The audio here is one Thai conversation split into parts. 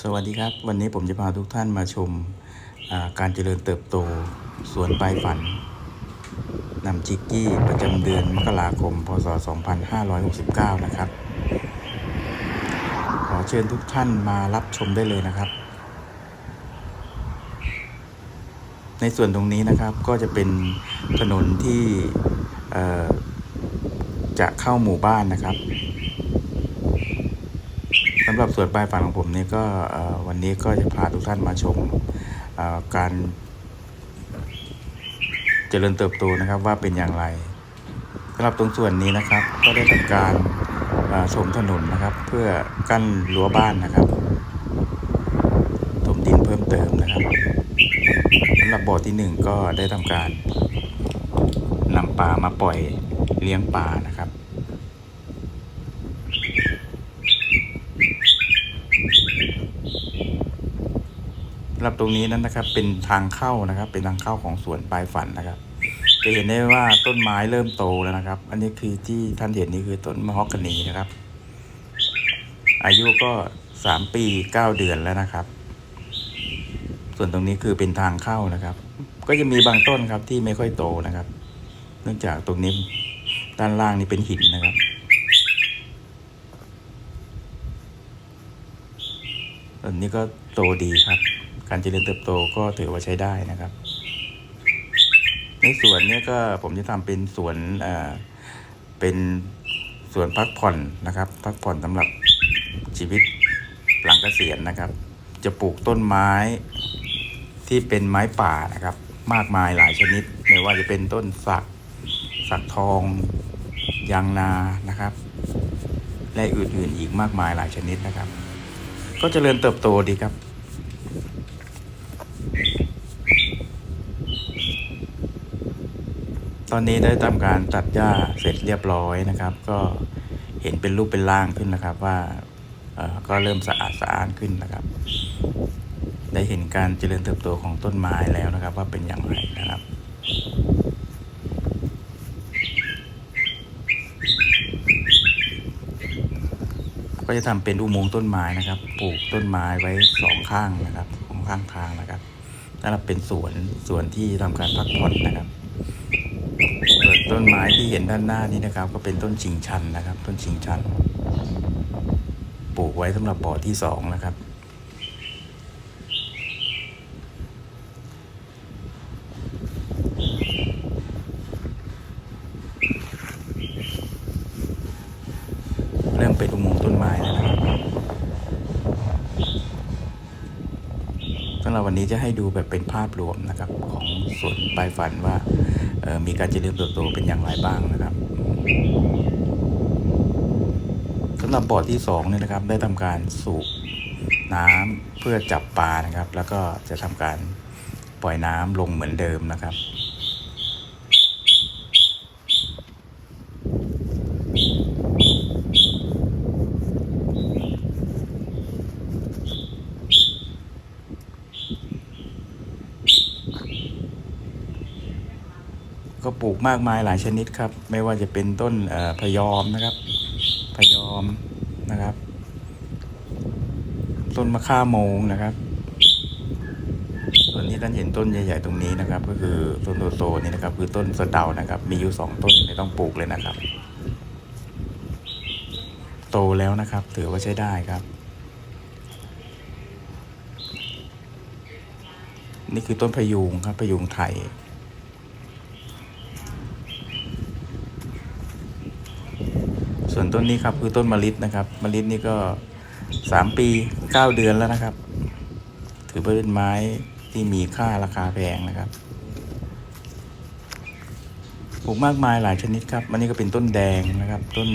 สวัสดีครับ วันนี้ผมจะพาทุกท่านมาชมาการเจริญเติบโตสวนปลายฝันนำจิกกี้ประจำเดือนมกราคม พศ 2569 นะครับ ขอเชิญทุกท่านมารับชมได้เลยนะครับ ในส่วนตรงนี้นะครับก็จะเป็นถนนที่จะเข้าหมู่บ้านนะครับำหรับส่วนปลายฝันของผมนี่ก็วันนี้ก็จะพาทุกท่านมาชมการเจริญเติบโตนะครับว่าเป็นอย่างไรสำหรับตรงส่วนนี้นะครับ ก็ได้ทำการเอ่อถมถนนนะครับ เพื่อกั้นรั้วบ้านนะครับถมดินเพิ่มเติมนะครับสำหรับบ่อที่หนึ่งก็ได้ทำการนำปลามาปล่อยเลี้ยงปลานะครับ สำหรับตรงนี้นั้นนะครับ เป็นทางเข้านะครับ เป็นทางเข้าของสวนปลายฝันนะครับ จะเห็นได้ว่าต้นไม้เริ่มโตแล้วนะครับ อันนี้คือที่ท่านเห็นนี่คือต้นมะฮอกกานีนะครับ อายุก็สามปีเก้าเดือนแล้วนะครับ ส่วนตรงนี้คือเป็นทางเข้านะครับ ก็จะมีบางต้นครับที่ไม่ค่อยโตนะครับ เนื่องจากตรงนี้ด้านล่างนี่เป็นหินนะครับต้นนี้ก็โตดีครับ การเจริญเติบโตก็ถือว่าใช้ได้นะครับ ในสวนเนี้ก็ผมจะทำเป็นสวนเอ่อเป็นสวนพักผ่อนนะครับ พักผ่อนสำหรับชีวิตหลังเกษียณนะครับ จะปลูกต้นไม้ที่เป็นไม้ป่านะครับ มากมายหลายชนิด ไม่ว่าจะเป็นต้นสัก สักทอง ยางนานะครับ และอื่นๆอีกมากมายหลายชนิดนะครับ ก็เจริญเติบโตดีครับ ตอนนี้ได้ทำการตัดหญ้าเสร็จเรียบร้อยนะครับ ก็เห็นเป็นรูปเป็นร่างขึ้นนะครับว่าก็เริ่มสะอาดสะอ้านขึ้นนะครับ ได้เห็นการเจริญเติบโตของต้นไม้แล้วนะครับ ว่าเป็นอย่างไรนะครับก็จะทำเป็นอุโมงค์ต้นไม้นะครับ ปลูกต้นไม้ไว้สองข้างนะครับ ของข้างทางนะครับนั่นเป็นสวนสวนที่ทำการพักผ่อนนะครับ ต้นไม้ที่เห็นด้านหน้านี้นะครับ ก็เป็นต้นชิงชันนะครับ ต้นชิงชัน ปลูกไว้สำหรับบ่อที่สองนะครับ เริ่มเป็นอุโมงค์ต้นไม้แล้วนะครับสำหรับวันนี้จะให้ดูแบบเป็นภาพรวมนะครับ ของสวนปลายฝันว่า มีการเจริญเติบโตเป็นอย่างไรบ้างนะครับสำหรับบ่อที่สองเนี่ยนะครับ ได้ทำการสูบน้ำเพื่อจับปลานะครับ แล้วก็จะทำการปล่อยน้ำลงเหมือนเดิมนะครับ ก็ ปลูกมากมายหลายชนิดครับ ไม่ว่าจะเป็นต้นพยอมนะครับ พยอมนะครับ ต้นมะข่าโมงนะครับส่วนนี้ท่านเห็นต้นใหญ่ๆตรงนี้นะครับ ก็คือต้นโตๆนี่นะครับ คือต้นสะเดานะครับ มีอยู่สองต้นไม่ต้องปลูกเลยนะครับ โตแล้วนะครับ ถือว่าใช้ได้ครับนี่คือต้นพยูงครับพยูงไทย ส่วน ต้นนี้ครับคือต้นมะลินะครับมะลินี่ก็สามปีเก้าเดือนแล้วนะครับ ถือเป็นไม้ที่มีค่าราคาแพงนะครับปลูกมากมายหลายชนิดครับอันนี้ก็เป็นต้นแดงนะครับ ต้น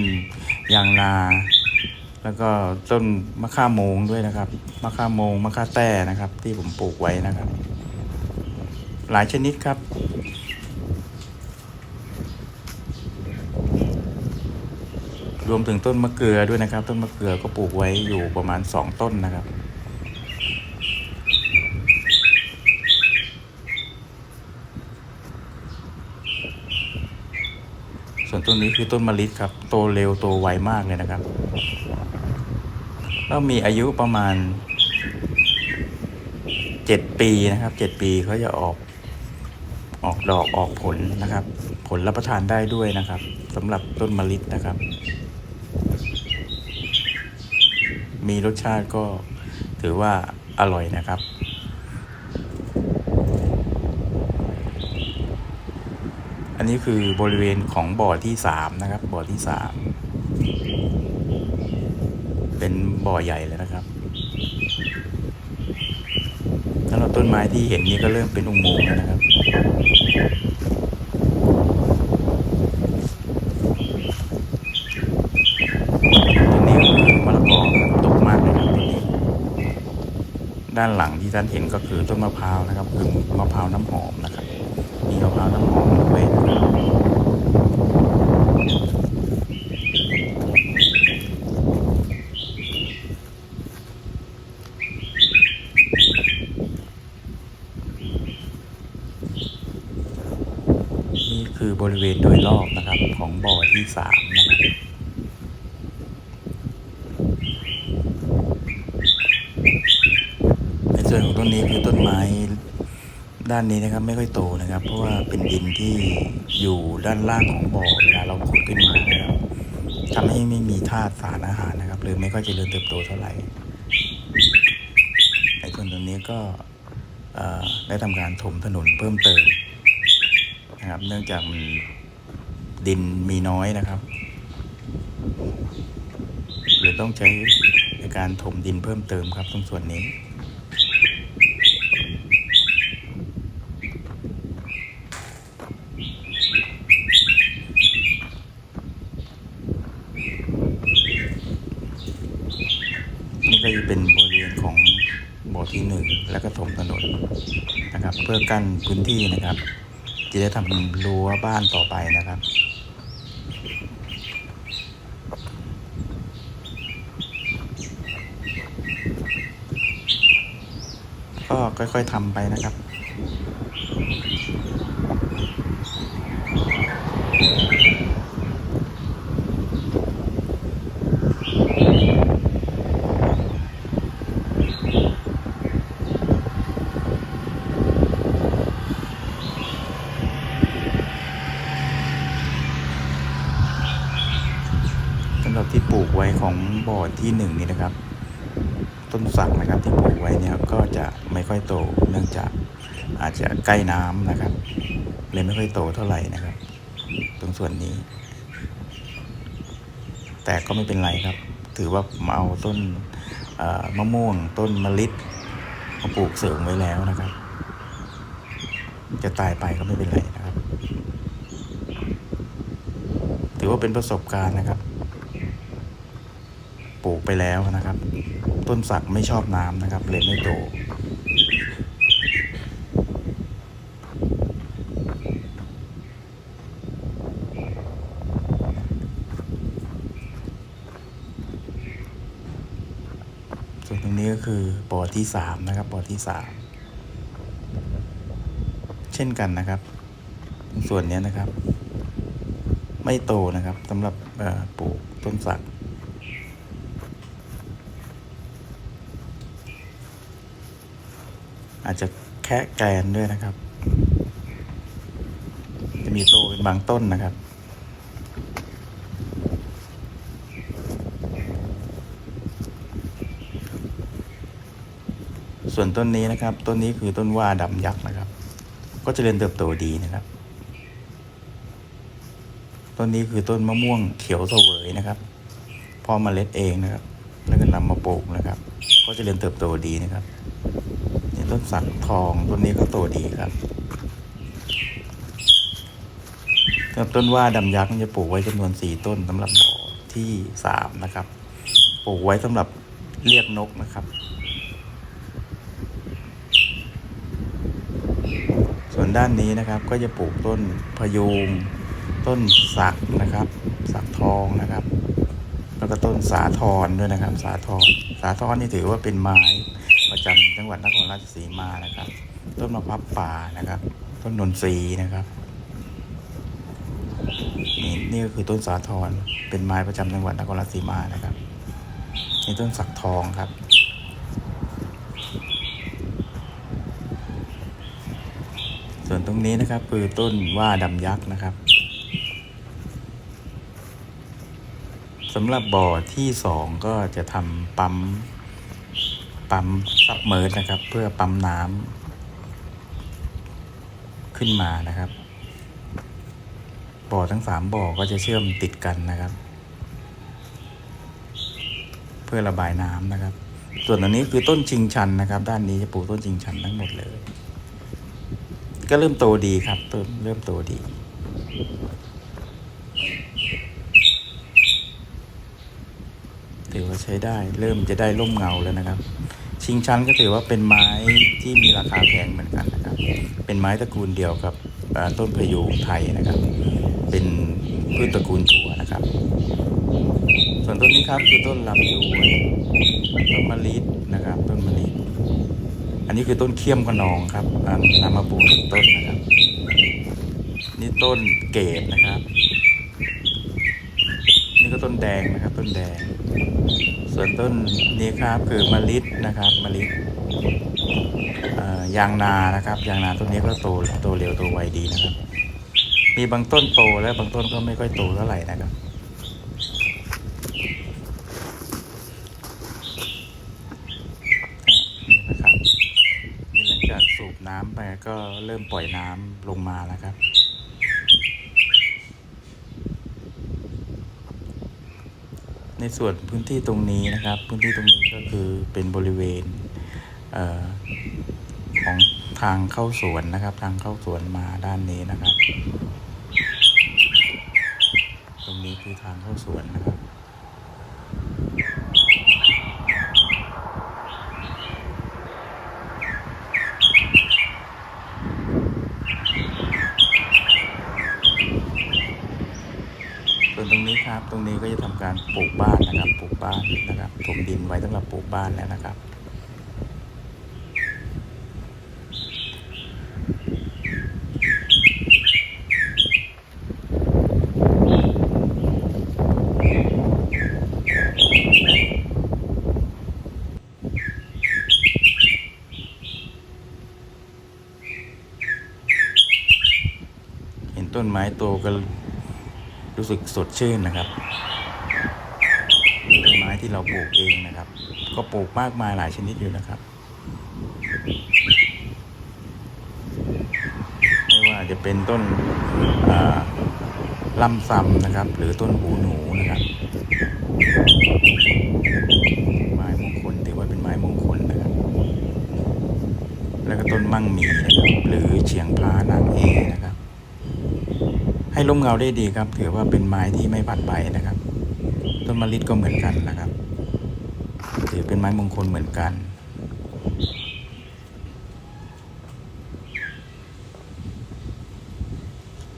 ยางนา แล้วก็ต้นมะข่าโมงด้วยนะครับมะข่าโมงมะข่าแต้นะครับ ที่ผมปลูกไว้นะครับ หลายชนิดครับ รวมถึงต้นมะเกลือด้วยนะครับ ต้นมะเกลือก็ปลูกไว้อยู่ประมาณสองต้นนะครับ ส่วนต้นนี้คือต้นมะลิครับ โตเร็วโตไวมากเลยนะครับแล้วมีอายุประมาณเจ็ดปีนะครับเจ็ดปีเขาจะออกออกดอกออกผลนะครับ ผลรับประทานได้ด้วยนะครับสำหรับต้นมะลินะครับ มีรสชาติก็ถือว่าอร่อยนะครับอันนี้คือบริเวณของบ่อที่สามนะครับ บ่อที่สามเป็นบ่อใหญ่เลยนะครับสำหรับต้นไม้ที่เห็นนี่ก็เริ่มเป็นอุโมงค์แล้วนะครับ ต้นนี้ก็คือมะละกอครับดกมากเลยครับต้นนี้ ด้านหลังที่ท่านเห็นก็คือต้นมะพร้าวนะครับคือมะพร้าวน้ำหอมนะครับ มีมะพร้าวน้ำหอมด้วยนี่คือบริเวณโดยรอบนะครับของบ่อที่สาม นะครับในส่วนของต้นนี้คือต้นไม้ด้านนี้นะครับไม่ค่อยโตนะครับ เพราะว่าเป็นดินที่อยู่ด้านล่างของบ่อเวลาเราขุดขึ้นมานะครับทำให้ไม่มีธาตุสารอาหารนะครับเลยไม่ค่อยเจริญเติบโตเท่าไหร่ในส่วนตรงนี้ก็ได้ทำการถมถนนเพิ่มเติมนะครับ เนื่องจากมันดินมีน้อยนะครับเลยต้องใช้ในการถมดินเพิ่มเติมครับตรงส่วนนี้ก็จะเป็นบริเวณของบ่อที่หนึ่งแล้วก็ ถมถนนนะครับ เพื่อกั้นพื้นที่นะครับจะได้ทำรั้วบ้านต่อไปนะครับก็ค่อยๆทำไปนะครับ สำหรับที่ปลูกไว้ของบ่อ ที่หนึ่งนี่นะครับ ต้นสักนะครับที่ปลูกไว้เนี่ยก็จะไม่ค่อยโตเนื่องจากอาจจะใกล้น้ำนะครับเลยไม่ค่อยโตเท่าไหร่นะครับ ตรงส่วนนี้ แต่ก็ไม่เป็นไรครับ ถือว่ามาเอาต้นมะม่วง ต้นมะลิมาปลูกเสริมไว้แล้วนะครับ จะตายไปก็ไม่เป็นไรนะครับ ถือว่าเป็นประสบการณ์นะครับ ไปแล้วนะครับ ต้นสักไม่ชอบน้ำนะครับเลยไม่โตส่วนตรงนี้ก็คือบ่อที่สามนะครับบ่อที่สามเช่นกันนะครับ ส่วนนี้นะครับ ไม่โตนะครับสำหรับปลูกต้นสัก อาจจะแค่แกนด้วยนะครับ จะมีโตเป็นบางต้นนะครับ ส่วนต้นนี้นะครับ ต้นนี้คือต้นว่าดำยักษ์นะครับ ก็เจริญเติบโตดีนะครับ ต้นนี้คือต้นมะม่วงเขียวเสวยนะครับพอเมล็ดเองนะครับ แล้วก็นำมาปลูกนะครับ ก็เจริญเติบโตดีนะครับ ต้นสักทองต้นนี้ก็โตดีครับสำหรับต้นว่าดำยักษ์จะปลูกไว้จำนวนสี่ต้นสำหรับบ่อที่สามนะครับ ปลูกไว้สำหรับเรียกนกนะครับ ส่วนด้านนี้นะครับก็จะปลูกต้นพยูงต้นสักนะครับ สักทองนะครับ แล้วก็ต้นสาทรด้วยนะครับ สาทรสาทรนี่ถือว่าเป็นไม้ ประจำจังหวัดนครราชสีมานะครับ ต้นมะพร้าวป่านะครับ ต้นนนทรีนะครับนี่นี่ก็คือต้นสาทรเป็นไม้ประจำจังหวัดนครราชสีมานะครับนี่ต้นสักทองครับส่วนตรงนี้นะครับคือต้นว่าดำยักษ์นะครับสำหรับบ่อที่สองก็จะทำปั๊ม ปั๊มซับเมอร์นะครับ เพื่อปั๊มน้ำขึ้นมานะครับ บ่อทั้งสามบ่อก็จะเชื่อมติดกันนะครับ เพื่อระบายน้ำนะครับ ส่วนอันนี้คือต้นชิงชันนะครับ ด้านนี้จะปลูกต้นชิงชันทั้งหมดเลย ก็เริ่มโตดีครับต้นเริ่มโตดี ถือว่าใช้ได้ เริ่มจะได้ร่มเงาแล้วนะครับ ชิงชันก็ถือว่าเป็นไม้ที่มีราคาแพงเหมือนกันนะครับ เป็นไม้ตระกูลเดียวกับต้นพยูงไทยนะครับ เป็นพืชตระกูลถั่วนะครับ ส่วนต้นนี้ครับคือต้นลำดวนต้นมะลินะครับ ต้นมะลิอันนี้คือต้นเขี้ยมกนองครับนำมาปลูกต้นนะครับ นี่ต้นเกดนะครับ นี่ก็ต้นแดงนะครับ ต้นแดง ส่วนต้นนี้ครับคือมะลินะครับมะลิเอ่อยางนานะครับยางนาต้นนี้ก็โตโตเร็วโตไวดีนะครับ มีบางต้นโตและบางต้นก็ไม่ค่อยโตเท่าไหร่นะครับ นี่นะครับนี่หลังจากสูบน้ำไปก็เริ่มปล่อยน้ำลงมาแล้วครับ ใน ส่วนพื้นที่ตรงนี้นะครับ พื้นที่ตรงนี้ก็คือเป็นบริเวณเออของทางเข้าสวนนะครับ ทางเข้าสวนมาด้านนี้นะครับ ตรงนี้คือทางเข้าสวนนะครับ ส่วนตรงนี้ครับ ตรงนี้ การปลูกบ้านนะครับ ปลูกบ้านนะครับถมดินไว้สำหรับปลูกบ้านแล้วนะครับเห็นต้นไม้โตก็รู้สึกสดชื่นนะครับ ที่เราปลูกเองนะครับ ก็ปลูกมากมายหลายชนิดอยู่นะครับ ไม่ว่าจะเป็นต้นลำซำนะครับ หรือต้นหูหนูนะครับไม้มงคลถือว่าเป็นไม้มงคลนะครับ แล้วก็ต้นมั่งมีนะครับหรือเฉียงพานางเอนะครับ ให้ร่มเงาได้ดีครับ ถือว่าเป็นไม้ที่ไม่ผัดใบนะครับ ต้นมะลิก็เหมือนกันนะครับ ถือเป็นไม้มงคลเหมือนกัน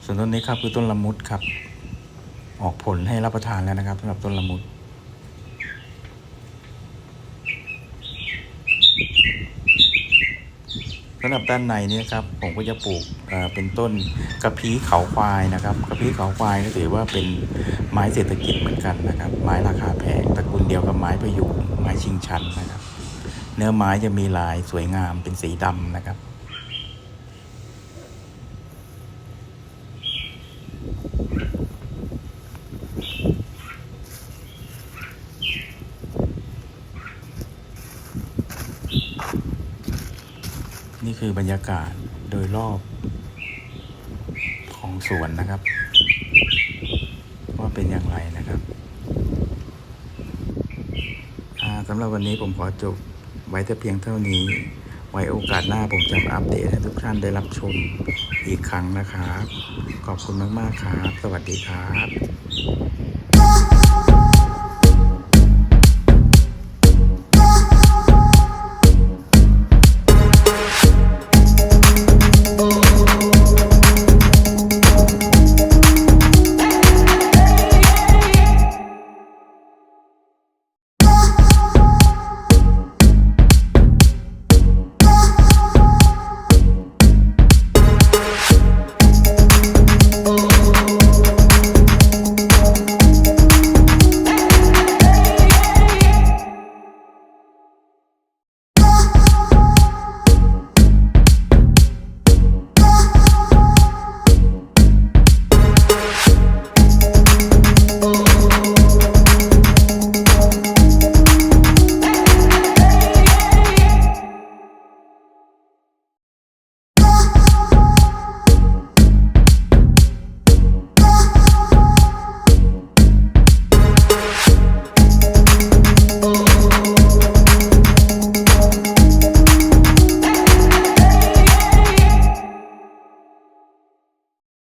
ส่วนต้นนี้ครับคือต้นละมุดครับ ออกผลให้รับประทานแล้วนะครับสำหรับต้นละมุดสำหรับด้านในนี่ครับผมก็จะปลูกเป็นต้นกระพี้เขาควายนะครับ กระพี้เขาควายก็ถือว่าเป็นไม้เศรษฐกิจเหมือนกันนะครับ ไม้ราคาแพงตะ เดียวกับไม้พะยูงไม้ชิงชันนะครับ เนื้อไม้จะมีลายสวยงามเป็นสีดำนะครับ นี่คือบรรยากาศโดยรอบของสวนนะครับ ว่าเป็นอย่างไรนะครับอ่า สำหรับวันนี้ผมขอจบไว้แต่เพียงเท่านี้ ไว้โอกาสหน้าผมจะมาอัปเดตให้ทุกท่านได้รับชมอีกครั้งนะครับ ขอบคุณมาก ๆ ครับ สวัสดีครับ